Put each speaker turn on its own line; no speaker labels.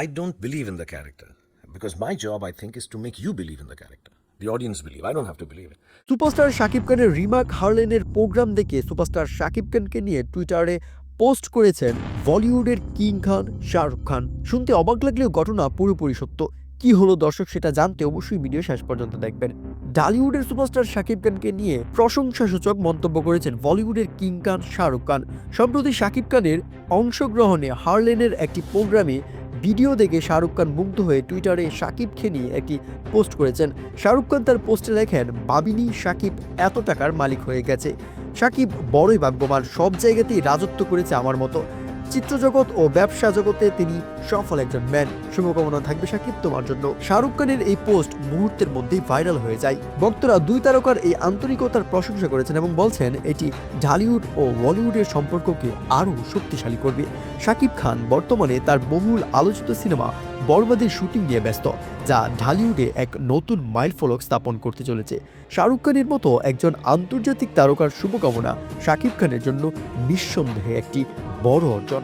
I don't believe in the character because my job, I think, is to make you believe in the character. The audience believe. I don't have to believe it.
Superstar Shakib খানের remark হার্লেনের programme দেখে superstar Shakib খানকে নিয়ে টুইটারে post করেছেন বলিউডের king Khan Shahrukh Khan শুনতে অবাক লাগলেও ঘটনা পুরোপুরি সত্য কি হলো দর্শক সেটা জানতে অবশ্যই ভিডিও শেষ পর্যন্ত দেখবেন ডালিউডের সুপারস্টার শাকিব খানকে নিয়ে প্রশংসাসূচক মন্তব্য করেছেন বলিউডের কিং খান শাহরুখ খান সম্প্রতি শাকিব খানের অংশগ্রহণে হার্লেনের একটি প্রোগ্রামে ভিডিও দেখে শাহরুখ খান মুগ্ধ হয়ে টুইটারে সাকিবকে নিয়ে একটি পোস্ট করেছেন। শাহরুখ খান তার পোস্টে লেখেন ভাবিনি সাকিব এত টাকার মালিক হয়ে গেছে। সাকিব বড়ই ভাগ্যবান, সব জায়গাতেই রাজত্ব করেছে আমার মতো। চিত্রজগৎ ও ব্যবসা জগতে তিনি সফল একজন ম্যান। শুভকামনা থাকবে সাকিব তোমার জন্য। শাহরুখ খানের এই পোস্ট মুহূর্তের মধ্যেই ভাইরাল হয়ে যায়। ভক্তরা দুই তারকার এই আন্তরিকতার প্রশংসা করেছেন এবং বলছেন, এটি ঢালিউড ও বলিউডের সম্পর্ককে আরও শক্তিশালী করবে। শাকিব খান বর্তমানে তার বহুল আলোচিত সিনেমা বরবাদের শুটিং নিয়ে ব্যস্ত, যা ঢালিউডে এক নতুন মাইল ফলক স্থাপন করতে চলেছে। শাহরুখ খানের মতো একজন আন্তর্জাতিক তারকার শুভকামনা শাকিব খানের জন্য নিঃসন্দেহে একটি বড় অর্জন।